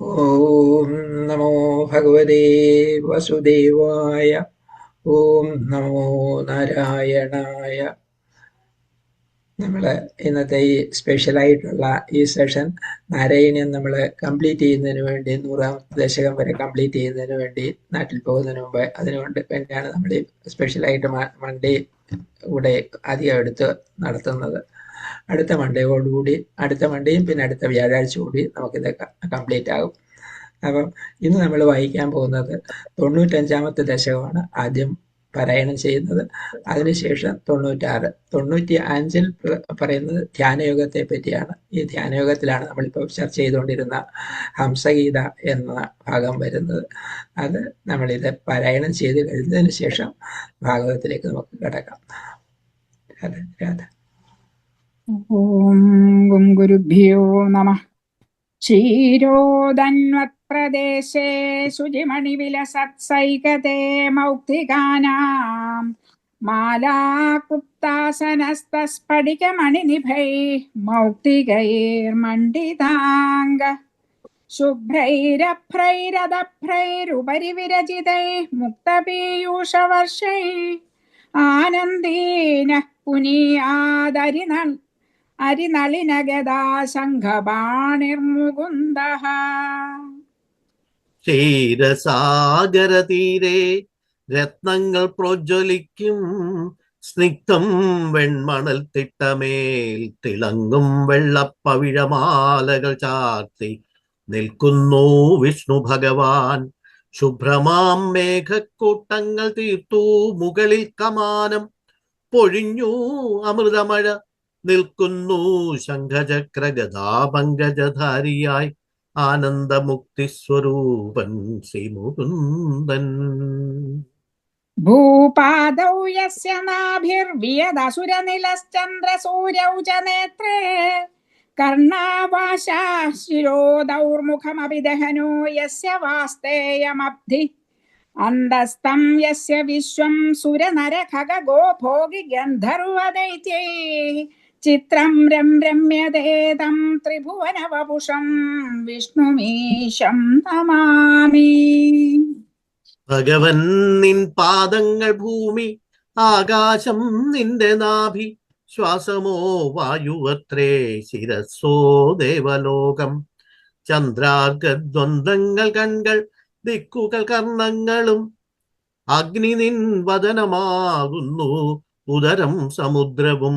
ഓം നമോ ഭഗവതേ വസുദേവായ ഓം നമോ നാരായണായ നമ്മൾ ഇന്നത്തെ ഈ സ്പെഷ്യലായിട്ടുള്ള ഈ സെഷൻ നാരായണൻ നമ്മൾ കംപ്ലീറ്റ് ചെയ്യുന്നതിന് വേണ്ടി നൂറാം ദശകം വരെ കംപ്ലീറ്റ് ചെയ്യുന്നതിന് വേണ്ടി നാട്ടിൽ പോകുന്നതിന് മുമ്പ് അതിനുകൊണ്ട് വേണ്ടിയാണ് നമ്മൾ ഈ സ്പെഷ്യലായിട്ട് മൺഡേ കൂടെ അധികം എടുത്ത് നടത്തുന്നത്. അടുത്ത മൺഡേയോടുകൂടി അടുത്ത മൺഡേയും പിന്നെ അടുത്ത വ്യാഴാഴ്ച കൂടി നമുക്കിത് കംപ്ലീറ്റ് ആകും. അപ്പം ഇന്ന് നമ്മൾ വായിക്കാൻ പോകുന്നത് തൊണ്ണൂറ്റഞ്ചാമത്തെ ദശകമാണ് ആദ്യം പാരായണം ചെയ്യുന്നത്. അതിനുശേഷം തൊണ്ണൂറ്റാറ് തൊണ്ണൂറ്റി അഞ്ചിൽ പറയുന്നത് ധ്യാനയോഗത്തെ പറ്റിയാണ്. ഈ ധ്യാനയോഗത്തിലാണ് നമ്മളിപ്പോൾ ചർച്ച ചെയ്തുകൊണ്ടിരുന്ന ഹംസഗീത എന്ന ഭാഗം വരുന്നത്. അത് നമ്മളിത് പാരായണം ചെയ്ത് കഴിഞ്ഞതിന് ശേഷം ഭാഗവതത്തിലേക്ക് നമുക്ക് കിടക്കാം. അതെ രാധ. ഓം ഗുരുഭ്യോ നമ. ക്ഷീരോദന്വത്പ്രദേശേ ശുചിമണിവിലസത്സൈകതേ മൗക്തികാനാം. മാലാക്ലുപ്താസനസ്തസ്ഫടികമണിനിഭൈ മൗക്തികൈർമണ്ഡിതാംഗ. ശുഭ്രൈരഭ്രൈരദഭ്രൈരുപരി വിരചിതൈ മുക്തപീയൂഷവർഷൈ. ആനന്ദീന പുനീയാദരിനൾ ശംഖപാണിർമുകുന്ദ ക്ഷീരസാഗരതീരെ രത്നങ്ങൾ പ്രോജ്വലിക്കും. സ്നിഗ്ധം വെൺമണൽ തിട്ടമേൽ തിളങ്ങും വെള്ളപ്പവിഴമാലകൾ ചാർത്തി. നിൽക്കുന്നു വിഷ്ണു ഭഗവാൻ. ശുഭ്രമാം മേഘക്കൂട്ടങ്ങൾ തീർത്തു. മുകളിൽ കമാനം. പൊഴിഞ്ഞു അമൃതമഴ നിൽക്കുന്നു ശംഖചക്ര ഗതാപങ്കജധാരിയായി ആനന്ദമുക്തി സ്വരൂപൻ ശ്രീമുകുന്ദൻ. ഭൂപാദൗ യസ്യ നാഭിർവിയദസുരനിലശ്ചന്ദ്രസൂര്യൗ ച നേത്രേ. കർണാവാശാശിരോദൗർമുഖമപി ദഹനോ യസ്യ വാസ്തേയമബ്ധി. അന്തസ്തം യസ്യ വിശ്വം സുരനര ഖഗോ ഭോഗി ഗന്ധർവദൈത്യൈ. ചിത്രം രം രമ്യതേതം ത്രിഭുവനവപുഷം വിഷ്ണുമീശം നമാമി. ഭഗവൻ നിൻ പാദങ്ങൾ ഭൂമി ആകാശം നിന്റെ നാഭി ശ്വാസമോ വായുവത്രേ ശിരസോ ദേവലോകം. ചന്ദ്രാർഗദ്വന്ദ്ങ്ങൾ കൺകൾ ദിക്കുകൾ കർണങ്ങളും അഗ്നി നിൻ വദനമാകുന്നു ഉദരം സമുദ്രവും.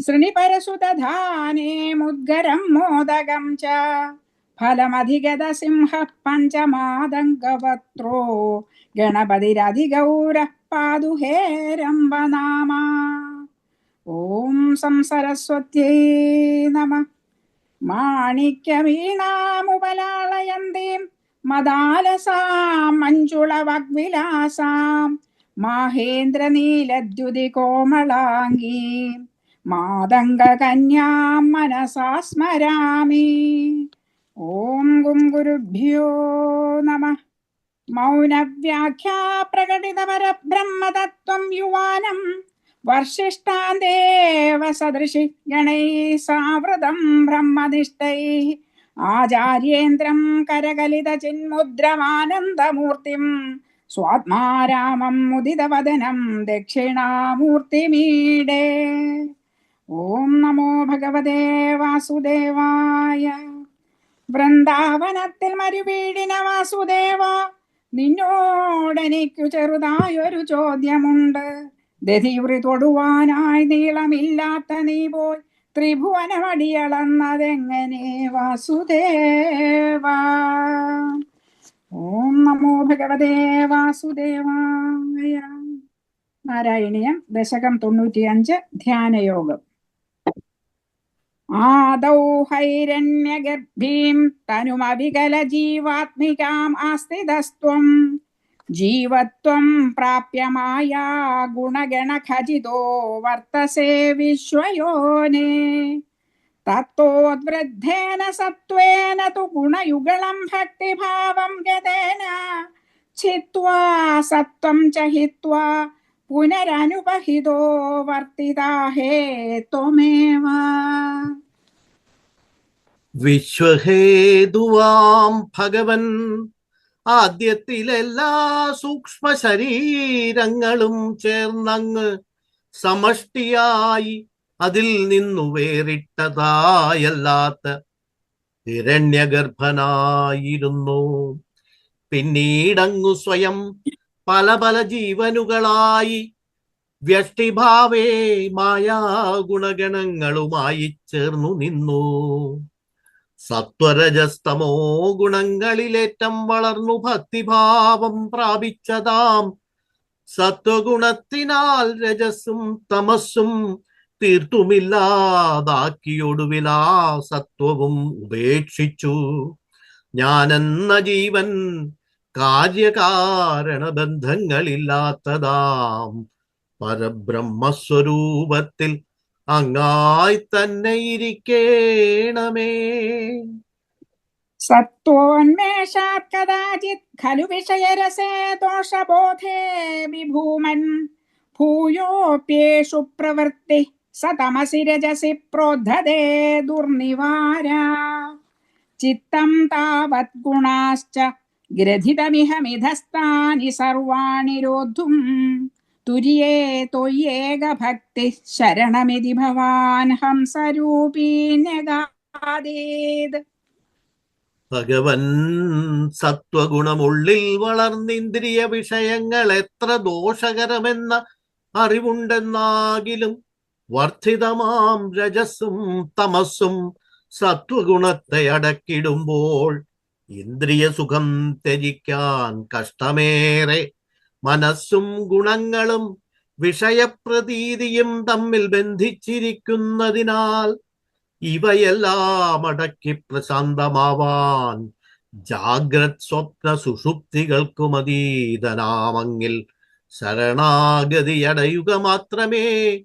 ശൃണിപരസുതധാനേ മുദ്ഗരം മോദകം ച. ഫലമധിഗത സിംഹ പഞ്ചമാദങ്കവത്രോ ഗണപതിരധിഗൗര പാതുഹേരംബനാമ ഓം സംസരസ്വത്യൈ നമ. മാണിക്യമീണാമുപലാളയന്തീം. മദാലസാം മഞ്ജുളവഗ്വിലാസാം. മാഹേന്ദ്രനീലദ്യുതി കോമളാംഗി മനസാ സ്മരാമി ഓം ഗും ഗുരുഭ്യോ നമ. മൗനവ്യാഖ്യാ പ്രകടിത പരബ്രഹ്മതത്വം യുവാനം വർഷിഷ്ടാന്തേവ സദൃശി ഗണൈ സാവൃതം ബ്രഹ്മനിഷ്ഠൈ. ആചാര്യേന്ദ്രം കരകലിത സ്വാത്മാരാമം മുദിതവദനം ദക്ഷിണാമൂർത്തിമീടേ. ഓം നമോ ഭഗവതേ വാസുദേവായ. വൃന്ദാവനത്തിൽ മരുവീടിന വാസുദേവ നിന്നോടെനിക്കു ചെറുതായൊരു ചോദ്യമുണ്ട്. ദധിയുറി തൊടുവാനായി നീളമില്ലാത്ത നീ പോയി ത്രിഭുവനമടിയളന്നതെങ്ങനെ വാസുദേവ? ഓം നമോ ഭഗവതേ വാസുദേവായ. നാരായണീയം ദശകം തൊണ്ണൂറ്റിയഞ്ച് ധ്യാനയോഗം. ആദൗ ഹൈരണ്യഗർഭീം തനുമവികല ജീവാത്മികാം ആസ്തിതസ്ത്വം. ജീവത്വം പ്രാപ്യമായ ഗുണഗണഖചിതോ വർത്തസേ വിശ്വയോനെ. തത്വോദ്വൃദ്ധേന സത്വേന തു ഗുണയുഗളം ഭക്തിഭാവം ഗതേന ചിത്വാ സത്വം ചഹിത്വാ പുനരനുപഹിതോ വർത്തിതാഹേ ത്വമേവ. വിശ്വഹേതുവാം ഭഗവൻ ആദ്യത്തിലെല്ലാ സൂക്ഷ്മ ശരീരങ്ങളും ചേർന്നങ്ങ് സമഷ്ടിയായി അതിൽ നിന്നു വേറിട്ടതായല്ലാത്ത ഹിരണ്യഗർഭനായിരുന്നു. പിന്നീടങ്ങു സ്വയം പല പല ജീവനുകളായി വ്യഷ്ടിഭാവേ മായാ ഗുണഗണങ്ങളുമായി ചേർന്നു നിന്നു. സത്വരജസ്തമോ ഗുണങ്ങളിലേറ്റം വളർന്നു ഭക്തിഭാവം പ്രാപിച്ചതാം. സത്വഗുണത്തിനാൽ രജസ്സും തമസ്സും തീർത്തുമില്ലാതാക്കിയൊടുവിലാ സത്വവും ഉപേക്ഷിച്ചു. ഞാനെന്ന ജീവൻ കാര്യകാരണ ബന്ധങ്ങളില്ലാത്തതാം പരബ്രഹ്മസ്വരൂപത്തിൽ അങ്ങായി തന്നെ ഇരിക്കേണമേ. സത്വോന്മേഷാത് കഥാചിത് ഖലു വിഷയരസേ ദോഷബോധേ വിഭൂമൻ ഭൂയോപ്യേഷു പ്രവൃത്തി സതമസി രജസി പ്രോദ്ധതേ ദുർനിവാര. ചിത്തം താവത് ഗുണാശ്ച ഗ്രഥിതമിഹ മിധസ്ഥാനി സർവാണി രോദ്ധും തുര്യേ തൊയ്യേക ഭക്തി ശരണമിതി ഭവാൻ ഹംസരൂപീനഗാദീത് ഭഗവൻ സത്വഗുണമുള്ളിൽ വളർന്നിന്ദ്രിയ വിഷയങ്ങൾ എത്ര ദോഷകരമെന്ന അറിവുണ്ടെന്നാകിലും വർദ്ധിതമാം രജസും തമസും സത്വഗുണത്തെ അടക്കിടുമ്പോൾ ഇന്ദ്രിയ സുഖം ത്യജിക്കാൻ കഷ്ടമേറെ. മനസ്സും ഗുണങ്ങളും വിഷയപ്രതീതിയും തമ്മിൽ ബന്ധിച്ചിരിക്കുന്നതിനാൽ ഇവയെല്ലാം അടക്കി പ്രശാന്തമാവാൻ ജാഗ്രത് സ്വപ്ന സുഷുപ്തികൾക്കും അതീതനാമങ്ങിൽ ശരണാഗതിയടയുക മാത്രമേ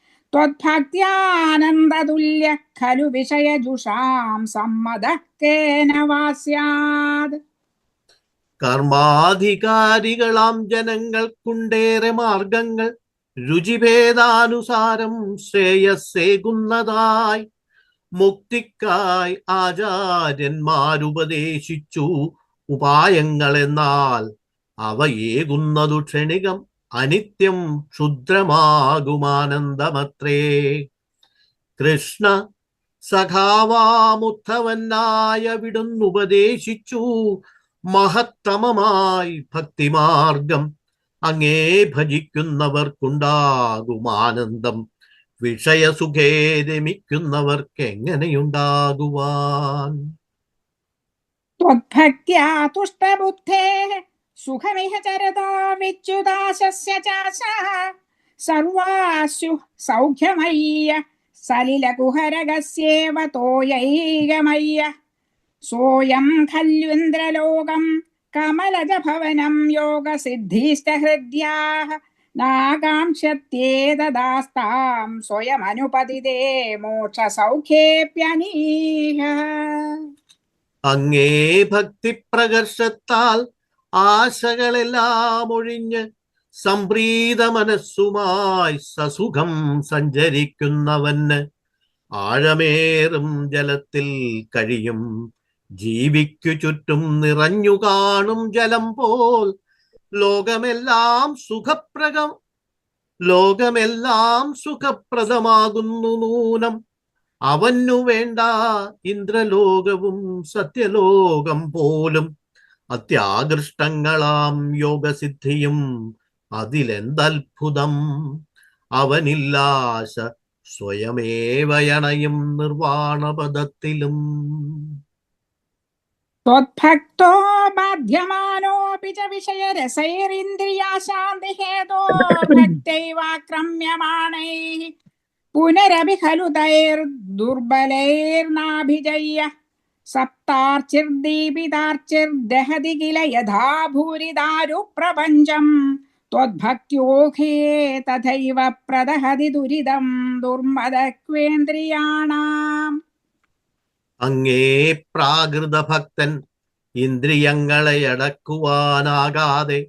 त्वद्भक्त्यानन्दतुल्यः खलु विषयजुषां सम्मदः केन वा स्यात् കർമാധികാരികളാം ജനങ്ങൾക്കുണ്ടേറെ മാർഗങ്ങൾ രുചിഭേദാനുസാരം ശ്രേയസ്സേകുന്നതായി മുക്തിക്കായി ആചാര്യന്മാരുപദേശിച്ചു ഉപായങ്ങളെന്നാൽ അവ ഏകുന്നതു ക്ഷണികം അനിത്യം ക്ഷുദ്രമാകുമാനന്ദമത്രേ. കൃഷ്ണ സഖാവാമുദ്ധവനായ വിടുന്നുപദേശിച്ചു. മഹത്തമമായി ഭക്തിമാർഗം അങ്ങേ ഭജിക്കുന്നവർക്കുണ്ടാകും ആനന്ദം വിഷയസുഖേ രമിക്കുന്നവർക്ക് എങ്ങനെയുണ്ടാകുവാൻ ത്വദ്ഭക്യാ തുഷ്ടബുദ്ധേ സുഖമിഹ ചരതാ വിച്യുദാശസ്യ ചാശ സർവാശു സൗഖ്യമയ്യ സലിലകുഹരകസ്യേവ തോയൈകമയ്യ സോയം ഖല്യുന്ദ്രലോകം കമലജഭവനം യോഗസിദ്ധിശ്ച ഹൃദ്യാഹ നാകാംക്ഷത്യേ ദദാസ്താം സ്വയമനുപതിതേ മോക്ഷസൗഖ്യേപ്യനീഹ അങ്ങേ ഭക്തിപ്രകർഷത്താൽ ആശകളെല്ലാം ഒഴിഞ്ഞ് സംപ്രീത മനസ്സുമായി സസുഖം സഞ്ചരിക്കുന്നവന് ആഴമേറും ജലത്തിൽ കഴിയും. ജീവിക്കു ചുറ്റും നിറഞ്ഞു കാണും ജലം പോൽ ലോകമെല്ലാം സുഖപ്രകം ലോകമെല്ലാം സുഖപ്രദമാകുന്നു നൂനം. അവനു വേണ്ട ഇന്ദ്രലോകവും സത്യലോകം പോലും അത്യാകൃഷ്ടങ്ങളാം യോഗസിദ്ധിയും അതിലെന്തത്ഭുതം അവനില്ലാശ സ്വയമേവയണയും നിർവാണപദത്തിലും त्वद्भक्तो बाध्यमानोऽपि च विषयरसैरिन्द्रियाशान्तिहेतो भक्त्यैवाक्रम्यमाणैः पुनरपि खलु तैर्दुर्बलैर्नाभिजय्य सप्तार्चिर्दीपितार्चिर्दहति किल यथा भूरिदारुप्रपञ्चम् त्वद्भक्त्योखे तथैव प्रदहति दुरिदं दुर्मदक्वेन्द्रियाणाम् അങ്ങേ പ്രാകൃത ഭക്തൻ ഇന്ദ്രിയങ്ങളെ അടക്കുവാനാകാതെ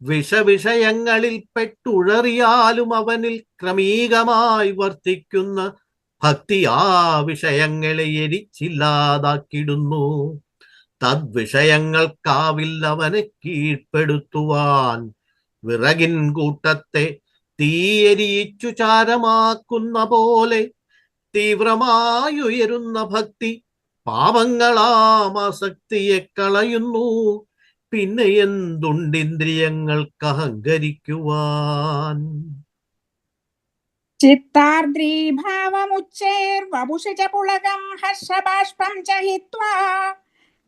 വിഷവിഷയങ്ങളിൽ പെട്ടുഴറിയാലും അവനിൽ ക്രമീകമായി വർത്തിക്കുന്ന ഭക്തി ആ വിഷയങ്ങളെ എരിച്ചില്ലാതാക്കിടുന്നു തദ്വിഷയങ്ങൾക്കാവില്ലവന് കീഴ്പ്പെടുത്തുവാൻ വിറകിൻ കൂട്ടത്തെ തീയരിയിച്ചു ചാരമാക്കുന്ന പോലെ തീവ്രമായുയരുന്ന ഭക്തി പാപങ്ങളാം ആസക്തിയെ കളയുന്നു. പിന്നെ എന്തുണ്ടിന്ദ്രിയങ്ങൾക്ക് അഹങ്കരിക്കുവാൻ चित्तार्द्रीभावमुच्चैर्वपुषि च पुलकं हर्षबाष्पं च हित्वा,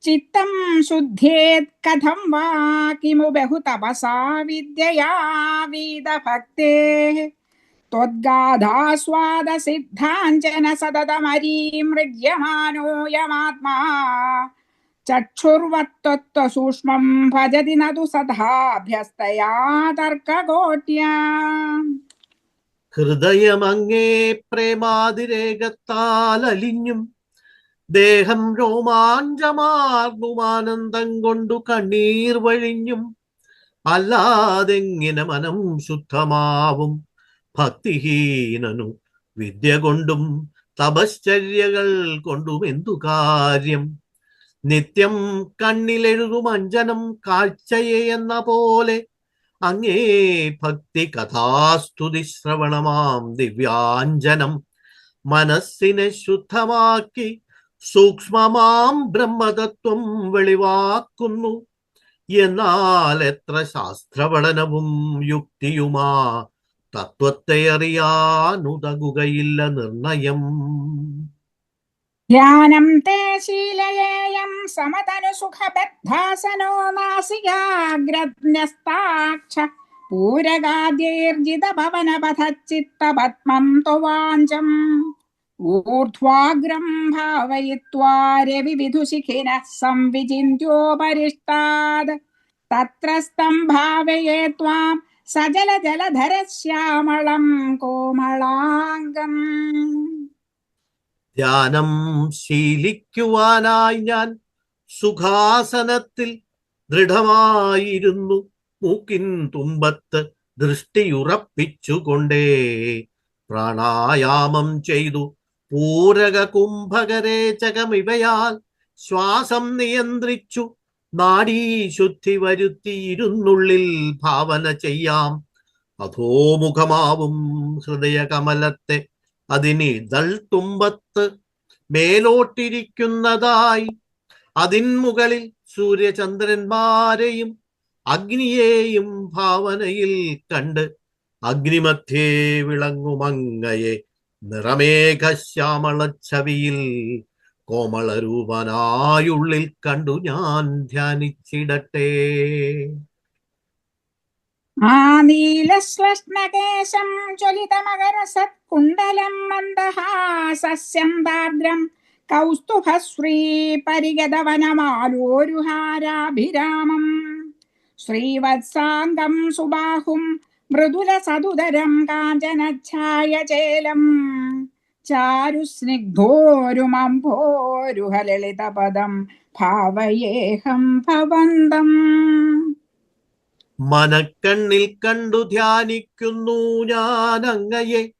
चित्तं शुद्धेत् कथं वा, किमु बहु तपसा विद्यया वीदभक्तेः। त्वद्गाधास्वादसिद्धाञ्जन सततमरीमृज्यमानोऽयमात्मा चक्षुर्वत्तत्वसूक्ष्मं भजति न तु सदाभ्यस्तया तर्ककोट्या ഹൃദയമങ്ങേ പ്രേമാതിരേകത്താൽ അലിഞ്ഞും ദേഹം രോമാഞ്ചമാർന്നുമാനന്ദം കൊണ്ടു കണ്ണീർ വഴിഞ്ഞും അല്ലാതെങ്ങനെ മനം ശുദ്ധമാവും? ഭക്തിഹീനനു വിദ്യ കൊണ്ടും തപശ്ചര്യകൾ കൊണ്ടും എന്തു കാര്യം? നിത്യം കണ്ണിലെഴുതും അഞ്ജനം കാഴ്ചയെ എന്ന പോലെ അങ്ങേ ഭക്തി കഥാസ്തുതി ശ്രവണമാം ദിവ്യാഞ്ജനം. മനസ്സിനെ ശുദ്ധമാക്കി സൂക്ഷ്മമാം ബ്രഹ്മതത്വം വെളിവാക്കുന്നു. എന്നാൽ എത്ര ശാസ്ത്രപഠനവും യുക്തിയുമാ തത്വത്തെ അറിയാനുതകുകയില്ല നിർണയം. ध्यानं ते शीलयेयं समतनुसुखबद्धासनो नासिकाग्रन्यस्ताक्ष पूरगाद्यैर्जितभवनपथच्चित्तपद्मं त्ववाञ्चम् ऊर्ध्वाग्रं भावयित्वा रविविधुशिखिनः संविचिन्त्योपरिष्टात् तत्रस्तं भावये त्वां सजलजलधरश्यामलं कोमलाङ्गम् ധ്യാനം ശീലിക്കുവാനായി ഞാൻ സുഖാസനത്തിൽ ദൃഢമായിരുന്നു. മൂക്കിൻ തുമ്പത്ത് ദൃഷ്ടിയുറപ്പിച്ചുകൊണ്ടേ പ്രാണായാമം ചെയ്തു. പൂരക കുംഭകരേചകമിവയാൽ ശ്വാസം നിയന്ത്രിച്ചു. നാഡീശുദ്ധി വരുത്തിയിരുന്നുള്ളിൽ ഭാവന ചെയ്യാം. അധോമുഖമാവും ഹൃദയകമലത്തെ അതിനിതൾ തുമ്പത്ത് മേലോട്ടിരിക്കുന്നതായി. അതിൻ മുകളിൽ സൂര്യചന്ദ്രന്മാരെയും അഗ്നിയെയും ഭാവനയിൽ കണ്ട് അഗ്നിമധ്യേ വിളങ്ങുമങ്ങയെ നിറമേഘശ്യാമളച്ചവിയിൽ കോമളരൂപനായുള്ളിൽ കണ്ടു ഞാൻ ധ്യാനിച്ചിടട്ടെ. ആനീലശ്ലഷ്ണകേശം ജ്വലിതമകരസത്കുണ്ടലം മന്ദഹാസസ്യന്താർദ്രം കൗസ്തുഭശ്രീ പരിഗതവനമാലോരുഹാരാഭിരാമം ശ്രീവത്സാംഗം സുബാഹും മൃദുല സതുതരം കാഞ്ചനച്ഛായചേലം ചാരുസ്നിഗ്ധോരുമംഭോരുഹലളിതപദം ഭാവയേഹം ഭവന്തം. മനക്കണ്ണിൽ കണ്ടു ധ്യാനിക്കുന്നു ഞാൻ അങ്ങയെ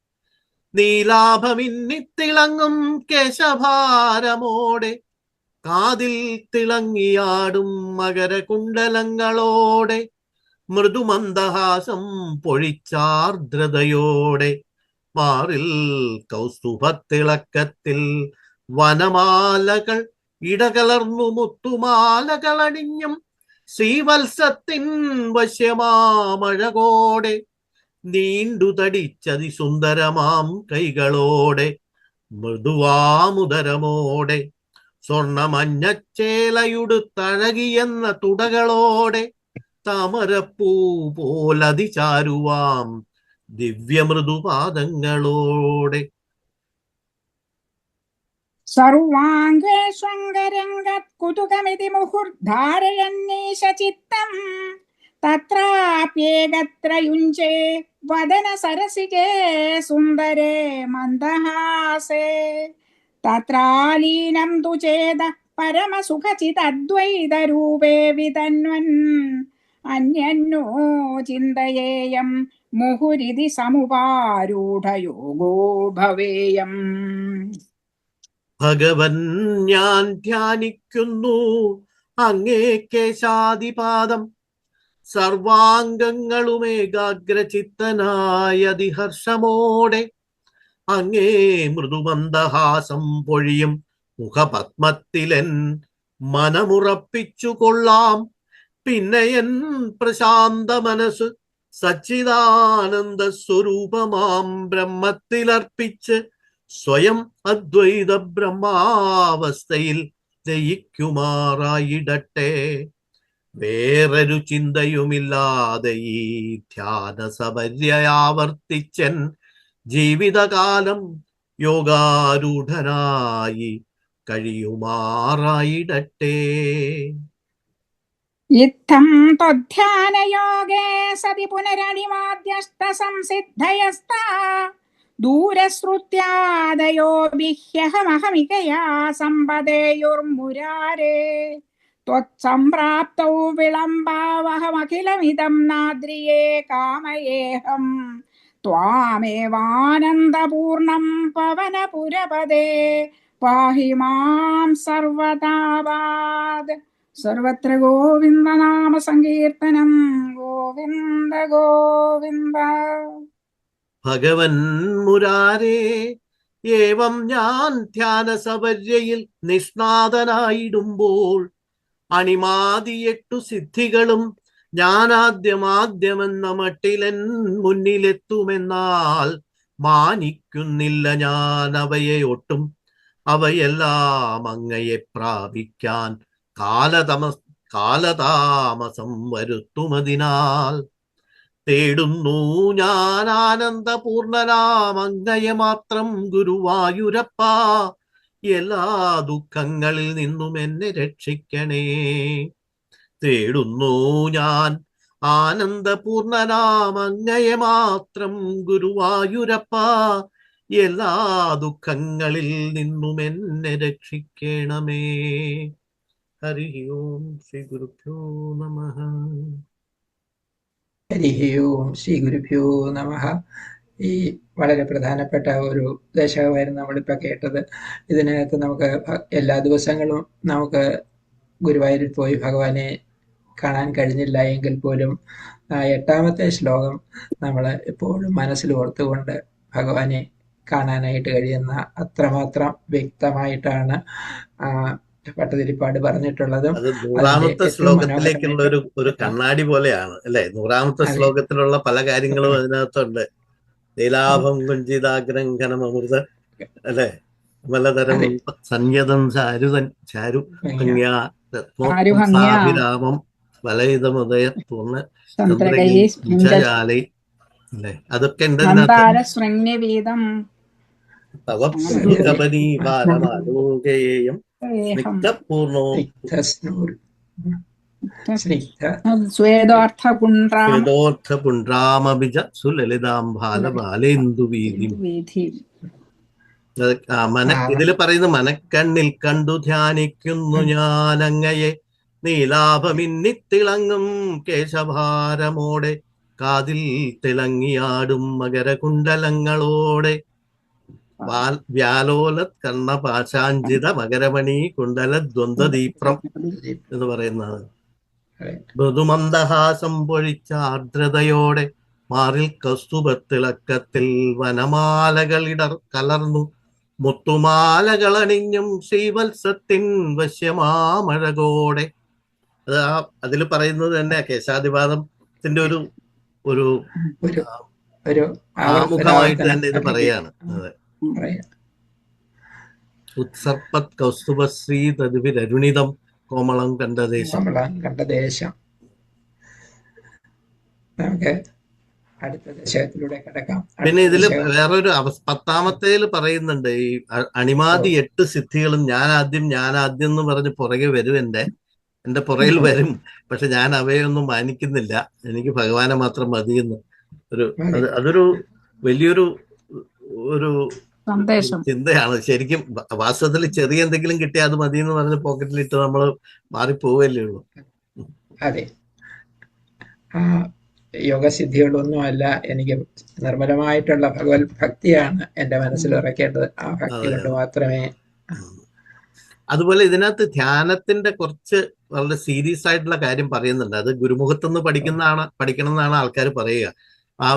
നീലാഭമിന്നിത്തിളങ്ങും കേശഭാരമോടെ. കാതിൽ തിളങ്ങിയാടും മകരകുണ്ടലങ്ങളോടെ. മൃദുമന്ദഹാസം പൊഴിച്ചാർദ്രതയോടെ. മാറിൽ കൗസ്തുഭത്തിളക്കത്തിൽ വനമാലകൾ ഇടകലർന്നു മുത്തുമാലകളണിഞ്ഞും ശ്രീവത്സത്തിൻ വശ്യമാമഴകോടെ നീണ്ടു തടിച്ചതിസുന്ദരമാം കൈകളോടെ മൃദുവാമുദരമോടെ സ്വർണമഞ്ഞച്ചേലയുടുത്തഴകിയെന്ന തുടകളോടെ താമരപ്പൂ പോലതിചാരുവാം ദിവ്യമൃദുപാദങ്ങളോടെ സർവാംഗേഷ്വങ്കരംഗത്കുതുകമിതി മുഹുർധാരയന്നീശ ചിത്തം. തത്രാപ്യേകത്രയുഞ്ചേ വദന സരസികേ സുന്ദരേ മന്ദഹാസേ. തത്രാലീനം തു ചേത പരമസുഖചിതദ്വൈതരൂപേ വിതന്വൻ അന്യന്നോ ചിന്തയേയം മുഹുരിതി സമുപാരൂഢയോഗോ ഭവേയം. ഭഗവൻ ഞാൻ ധ്യാനിക്കുന്നു. അങ്ങേ കേശാദിപാദം. സർവാംഗങ്ങളും ഏകാഗ്രചിത്തനായ അതിഹർഷമോടെ അങ്ങേ മൃദുമന്ദഹാസം പൊഴിയും മുഖപത്മത്തിലെൻ മനമുറപ്പിച്ചു കൊള്ളാം. പിന്നെ എൻ പ്രശാന്ത മനസ്സ് സച്ചിദാനന്ദ സ്വരൂപമാം ബ്രഹ്മത്തിലർപ്പിച്ച് സ്വയം അദ്വൈത ബ്രഹ്മാവസ്ഥയിൽ ദയിക്കുമാറായിടട്ടെ വേറൊരു ചിന്തയുമില്ലാതെ ഈ ധ്യാന സബര്യാവർത്തിച്ചൻ ജീവിതകാലം യോഗാരൂഢനായി കഴിയുമാറായിടട്ടെ. ഇത്തം സതി പുനരണിമാദ്യസ്ത സംസിദ്ധയസ്താ. ദൂരശ്രുത്യാദയോഭിഹ്യഹമഹമികയാ സമ്പദേയുർമുരാരേ त्वत्सम्प्राप्तौ विलम्बावहमखिलमिदं नाद्रिये कामयेऽहं त्वामेवानन्दपूर्णं पवनपुरपदे पाहि मां सर्वतावाद् सर्वत्र गोविन्दनामसङ्कीर्तनं गोविन्द गोविन्द ഭഗവൻ മുരാരേ ഏവം ഞാൻ ധ്യാന സവര്യയിൽ നിഷ്ണാതനായിടുമ്പോൾ അണിമാതി എട്ടു സിദ്ധികളും ഞാനാദ്യമാദ്യമെന്ന മട്ടിലൻ മുന്നിലെത്തുമെന്നാൽ മാനിക്കുന്നില്ല ഞാൻ അവയെ ഒട്ടും അവയെല്ലാം അങ്ങയെ പ്രാപിക്കാൻ കാലതമ കാലതാമസം വരുത്തുമതിനാൽ തേടുന്നു. ഞാൻ ആനന്ദപൂർണനാം അങ്ങയെ മാത്രം ഗുരുവായൂരപ്പ. എല്ലാ ദുഃഖങ്ങളിൽ നിന്നും എന്നെ രക്ഷിക്കണേ. തേടുന്നു ഞാൻ ആനന്ദപൂർണനാം അങ്ങയെ മാത്രം ഗുരുവായൂരപ്പ. എല്ലാ ദുഃഖങ്ങളിൽ നിന്നും എന്നെ രക്ഷിക്കണമേ. ഹരി ഓം ശ്രീ ഗുരുഭ്യോ നമഃ. ഹരി ഓം ശ്രീ ഗുരുഭ്യോ നമ. ഈ വളരെ പ്രധാനപ്പെട്ട ഒരു ദശകമായിരുന്നു നമ്മളിപ്പോൾ കേട്ടത്. ഇതിനകത്ത് നമുക്ക് എല്ലാ ദിവസങ്ങളും നമുക്ക് ഗുരുവായൂരിൽ പോയി ഭഗവാനെ കാണാൻ കഴിഞ്ഞില്ല എങ്കിൽ പോലും എട്ടാമത്തെ ശ്ലോകം നമ്മൾ എപ്പോഴും മനസ്സിൽ ഓർത്തുകൊണ്ട് ഭഗവാനെ കാണാനായിട്ട് കഴിയുന്ന അത്രമാത്രം വ്യക്തമായിട്ടാണ് പട്ടതിരിപ്പാട് പറഞ്ഞിട്ടുള്ളതും. നൂറാമത്തെ ശ്ലോകത്തിലേക്കുള്ള ഒരു ഒരു കണ്ണാടി പോലെയാണ് അല്ലെ? നൂറാമത്തെ. ശ്ലോകത്തിലുള്ള പല കാര്യങ്ങളും അതിനകത്തുണ്ട്. ലീലാഭം കുഞ്ചിതാഗ്രം അമൃത അല്ലെ? മലതരം അതെ. സന്യതം ചാരുതൻ ചാരു ഭംഗ്യാമം വലയിതമുദയ പൂർണ ചന്ദ്രകൈ അല്ലെ? അതൊക്കെ ഉണ്ട്. തവ പൂർണമാലോകേയം സ്നിഗ്ധപൂർണോ സ്നിഗ്ധസ്നൂർ സ്നിഗ്ധ സ്വേദോർത്ഥകുണ്ട്രാം വേദോർത്ഥ പുണ്ട്രാമഭിജ സുലളിതാം ബാലബാലേന്ദു വീതി വീഥി അത് ആ മന ആ. ഇതിൽ പറയുന്ന മനക്കണ്ണിൽ കണ്ടു ധ്യാനിക്കുന്നു ഞാൻ അങ്ങയെ നീലാഭമിന്നിത്തിളങ്ങും കേശഭാരമോടെ. കാതിൽ തിളങ്ങിയാടും മകരകുണ്ടലങ്ങളോടെ വാൽ- കണ്ണ പാശാഞ്ചിത മകരമണി കുണ്ടല ദ്വന്ദ്വദീപ്രം എന്ന് പറയുന്നത്. മൃദുമന്ദഹാസം പൊഴിച്ച ആർദ്രതയോടെ മാറിൽ കസ്തുപത്തിളക്കത്തിൽ വനമാലകളിടർ കലർന്നു മുത്തുമാലകളണിഞ്ഞും ശ്രീവത്സത്തിൻ വശ്യമാമഴകോടെ അത് ആ അതിൽ പറയുന്നത് തന്നെ കേശാദിപാദത്തിന്റെ ഒരു ഒരു ആമുഖമായിട്ട് തന്നെ ഇത് പറയാണ് അതെ. ഉത്സർപ്പത് കൗസ്തുഭശ്രീ തതുവിരരുണിതം കോമളം കണ്ട ദേശം. നമ്മളാം കണ്ട ദേശം. നമുക്ക് അടുത്ത ദശകത്തിലൂടെ കിടക്കാം. പിന്നെ ഇതിൽ വേറൊരു പത്താമത്തേൽ പറയുന്നുണ്ട് ഈ അണിമാതി എട്ട് സിദ്ധികളും ഞാൻ ആദ്യം ഞാൻ ആദ്യം എന്ന് പറഞ്ഞ് പുറകെ വരും എന്റെ എന്റെ പുറകിൽ വരും. പക്ഷെ ഞാൻ അവയൊന്നും മാനിക്കുന്നില്ല. എനിക്ക് ഭഗവാനെ മാത്രം മതിയെന്ന്. ഒരു അത് അതൊരു വലിയൊരു ഒരു സന്ദേശം ചിന്തയാണ്. ശരിക്കും വാസ്തവത്തിൽ ചെറിയ എന്തെങ്കിലും കിട്ടിയാൽ അത് മതി എന്ന് പറഞ്ഞ് പോക്കറ്റിലിട്ട് നമ്മൾ മാറിപ്പോവല്ലേ ഉള്ളൂ. അതെ. യോഗ യോഗസിദ്ധികളൊന്നും അല്ല എനിക്ക് നിർമ്മലമായിട്ടുള്ള ഭഗവത് ഭക്തിയാണ് എന്റെ മനസ്സിൽ ഉറക്കേണ്ടത്. ആ ഭക്തി. കൊണ്ട് മാത്രമേ അതുപോലെ ഇതിനകത്ത് ധ്യാനത്തിന്റെ കുറച്ച് വളരെ സീരിയസ് ആയിട്ടുള്ള കാര്യം പറയുന്നുണ്ട്. അത് ഗുരുമുഖത്തുനിന്ന് പഠിക്കുന്നതാണ് പഠിക്കണം എന്നാണ് ആൾക്കാർ പറയുക. ആ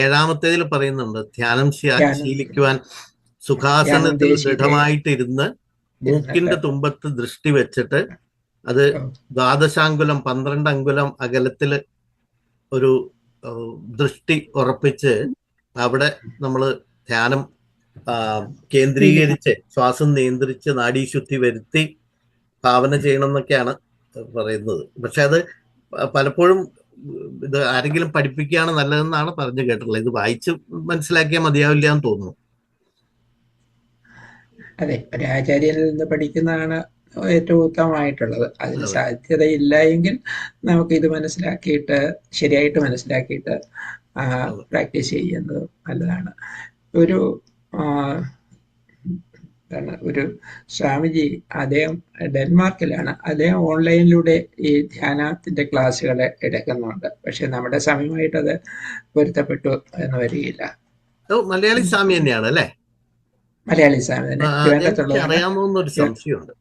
ഏഴാമത്തേതിൽ പറയുന്നുണ്ട് ധ്യാനം. ശീലിക്കുവാൻ സുഖാസനത്തിൽ ദൃഢമായിട്ടിരുന്ന് മൂക്കിന്റെ തുമ്പത്ത് ദൃഷ്ടി വെച്ചിട്ട് അത് ദ്വാദശാങ്കുലം പന്ത്രണ്ട് അങ്കുലം അകലത്തിൽ ഒരു ദൃഷ്ടി ഉറപ്പിച്ച് അവിടെ നമ്മൾ ധ്യാനം കേന്ദ്രീകരിച്ച് ശ്വാസം നിയന്ത്രിച്ച് നാഡീശുദ്ധി വരുത്തി ഭാവന ചെയ്യണം എന്നൊക്കെയാണ് പറയുന്നത്. പക്ഷെ അത് പലപ്പോഴും ഇത് ആരെങ്കിലും പഠിപ്പിക്കുകയാണ് നല്ലതെന്നാണ് പറഞ്ഞു കേട്ടിട്ടുള്ളത്. ഇത് വായിച്ച് മനസ്സിലാക്കിയാൽ മതിയാവില്ല എന്ന് തോന്നുന്നു. അതെ ഒരു ആചാര്യനിൽ നിന്ന് പഠിക്കുന്നതാണ് ഏറ്റവും ഉത്തമമായിട്ടുള്ളത്. അതിന് അതെ. സാധ്യതയില്ല എങ്കിൽ നമുക്ക് ഇത് മനസ്സിലാക്കിയിട്ട് ശരിയായിട്ട് മനസ്സിലാക്കിയിട്ട് പ്രാക്ടീസ് ചെയ്യുന്നത് നല്ലതാണ്. ഒരു ഒരു സ്വാമിജി അദ്ദേഹം ഡെൻമാർക്കിലാണ്. അദ്ദേഹം ഓൺലൈനിലൂടെ ഈ ധ്യാനത്തിന്റെ ക്ലാസ്സുകൾ എടുക്കുന്നുണ്ട്. പക്ഷെ നമ്മുടെ സമയമായിട്ട് അത് പൊരുത്തപ്പെട്ടു എന്ന് വരികയില്ല. മലയാളി സ്വാമി തന്നെയാണ് അല്ലേ? മലയാളി സ്വാമി തന്നെ അറിഞ്ഞേക്കും എന്ന് വെച്ചാൽ സംശയമുണ്ട്.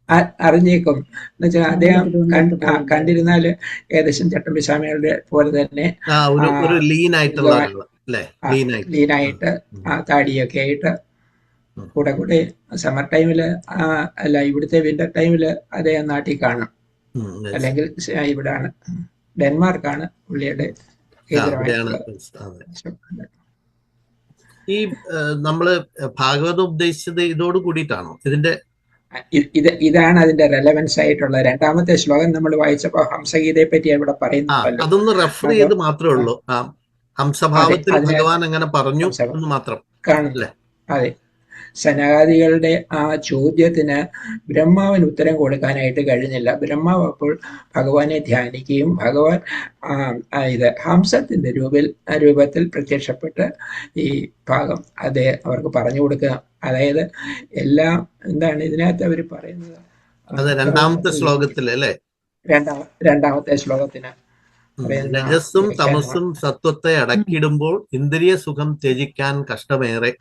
അറിഞ്ഞേക്കും. എന്നുവെച്ചാൽ അദ്ദേഹം കണ്ട്- കണ്ടിരുന്നാൽ ഏകദേശം ചട്ടമ്പി സ്വാമികളുടെ പോലെ തന്നെ ലീനായിട്ട്. ആ താടിയൊക്കെ ആയിട്ട്. കൂടെ കൂടെ സമ്മർ ടൈമിൽ ആ, അല്ല ഇവിടുത്തെ വിന്റർ ടൈമിൽ അദ്ദേഹം നാട്ടിൽ കാണും. അല്ലെങ്കിൽ ഇവിടാണ്. ഡെൻമാർക്കാണ് പുള്ളിയുടെ കേന്ദ്രമായിട്ട്. ഈ നമ്മൾ ഭാഗവതം ഉദ്ദേശിച്ചത് ഇതോട് കൂടിയിട്ടാണോ? ഇതിന്റെ ഇത് ഇതാണ് അതിന്റെ റെലവൻസ് ആയിട്ടുള്ള രണ്ടാമത്തെ ശ്ലോകം നമ്മൾ വായിച്ചപ്പോ ഹംസഗീതയെ പറ്റി അവിടെ പറയുന്നു അതൊന്ന് റെഫർ ചെയ്ത് മാത്രമേ ഉള്ളൂ. ഹംസഭാവത്തിൽ ഭഗവാൻ അങ്ങനെ പറഞ്ഞു എന്ന് മാത്രം. കാണില്ലേ? അതെ. സനകാദികളുടെ ആ ചോദ്യത്തിന് ബ്രഹ്മാവിന് ഉത്തരം കൊടുക്കാനായിട്ട് കഴിഞ്ഞില്ല. ബ്രഹ്മാവ് അപ്പോൾ ഭഗവാനെ ധ്യാനിക്കുകയും ഭഗവാൻ ഇത് ഹംസത്തിന്റെ രൂപിൽ രൂപത്തിൽ പ്രത്യക്ഷപ്പെട്ട് ഈ ഭാഗം അത് അവർക്ക് പറഞ്ഞു കൊടുക്കുക. അതായത് എല്ലാം എന്താണ് ഇതിനകത്ത് അവർ പറയുന്നത്? അത് രണ്ടാമത്തെ ശ്ലോകത്തിൽ അല്ലേ? രണ്ടാം രണ്ടാമത്തെ ശ്ലോകത്തിന് രജസ്സും തമസും സത്വത്തെ അടക്കിടുമ്പോൾ ഇന്ദ്രിയ സുഖം ത്യജിക്കാൻ കഷ്ടമേറെ.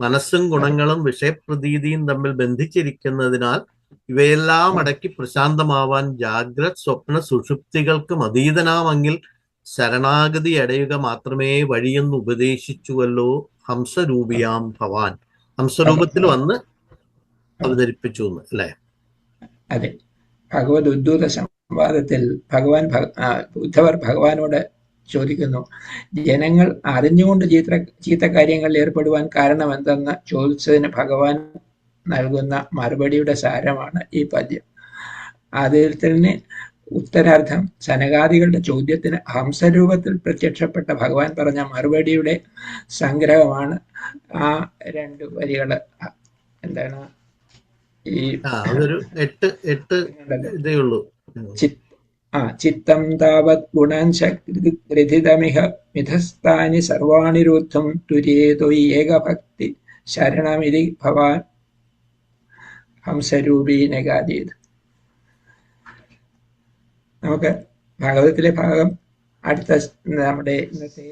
മനസ്സും ഗുണങ്ങളും വിഷയപ്രതീതിയും തമ്മിൽ ബന്ധിച്ചിരിക്കുന്നതിനാൽ ഇവയെല്ലാം അടക്കി പ്രശാന്തമാവാൻ ജാഗ്രത് സ്വപ്ന സുഷുപ്തികൾക്കും അതീതനാമെങ്കിൽ ശരണാഗതി അടയുക മാത്രമേ വഴിയെന്ന് ഉപദേശിച്ചുവല്ലോ ഹംസരൂപിയാം ഭവാൻ. ഹംസരൂപത്തിൽ വന്ന് അവതരിപ്പിച്ചു അല്ലെ? അതെ. ഭഗവത് ഉദ്ദൂത സംവാദത്തിൽ ഭഗവാൻ ഭഗ- ഉദ്ധവർ ഭഗവാനോട് ചോദിക്കുന്നു. ജനങ്ങൾ അറിഞ്ഞുകൊണ്ട് ചീത്ത ചീത്ത കാര്യങ്ങളിൽ ഏർപ്പെടുവാൻ കാരണം എന്തെന്ന് ചോദിച്ചതിന് ഭഗവാൻ നൽകുന്ന മറുപടിയുടെ സാരമാണ് ഈ പദ്യം. അതിൽ തന്നെ ഉത്തരാർത്ഥം സനകാദികളുടെ ചോദ്യത്തിന് ഹംസരൂപത്തിൽ പ്രത്യക്ഷപ്പെട്ട ഭഗവാൻ പറഞ്ഞ മറുപടിയുടെ സംഗ്രഹമാണ് ആ രണ്ട് വരികൾ. എന്താണ്? ഈ അതൊരു എട്ട് എട്ട്. ഇതേ ഉള്ളൂ. ആ ചിത്തം താവത് ഗുണാൻ ശക്തിമിഹ മിഥസ്ഥാനി സർവാണി രൂദ്ധം തുര്യേതോ ഏകഭക്തി ശരണമിതി ഭവാൻ ഹംസരൂപീനകാതീത് നമുക്ക് ഭാഗവതത്തിലെ ഭാഗം അടുത്ത നമ്മുടെ ഇന്നത്തെ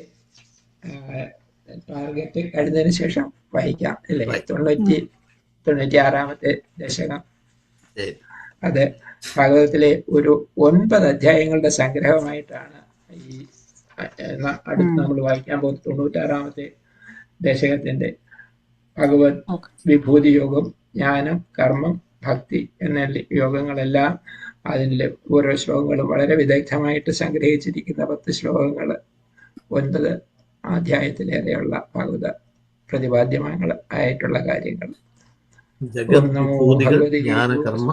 ടാർഗറ്റ് കഴിഞ്ഞതിന് ശേഷം വായിക്കാം അല്ലേ. തൊണ്ണൂറ്റി തൊണ്ണൂറ്റി ആറാമത്തെ ദശകം. അത് ഭാഗവതത്തിലെ ഒരു ഒൻപത് അധ്യായങ്ങളുടെ സംഗ്രഹമായിട്ടാണ് ഈ അടുത്ത് നമ്മൾ വായിക്കാൻ പോകുന്ന തൊണ്ണൂറ്റാറാമത്തെ ദശകത്തിന്റെ ഭഗവത്. വിഭൂതി യോഗം ജ്ഞാനം കർമ്മം ഭക്തി എന്ന യോഗങ്ങളെല്ലാം അതിൽ ഓരോ ശ്ലോകങ്ങളും വളരെ വിദഗ്ധമായിട്ട് സംഗ്രഹിച്ചിരിക്കുന്ന പത്ത് ശ്ലോകങ്ങൾ ഒൻപത് അധ്യായത്തിലേറെയുള്ള ഭഗവത പ്രതിപാദ്യങ്ങൾ ആയിട്ടുള്ള കാര്യങ്ങൾ. ജഗത് ഓം നമോ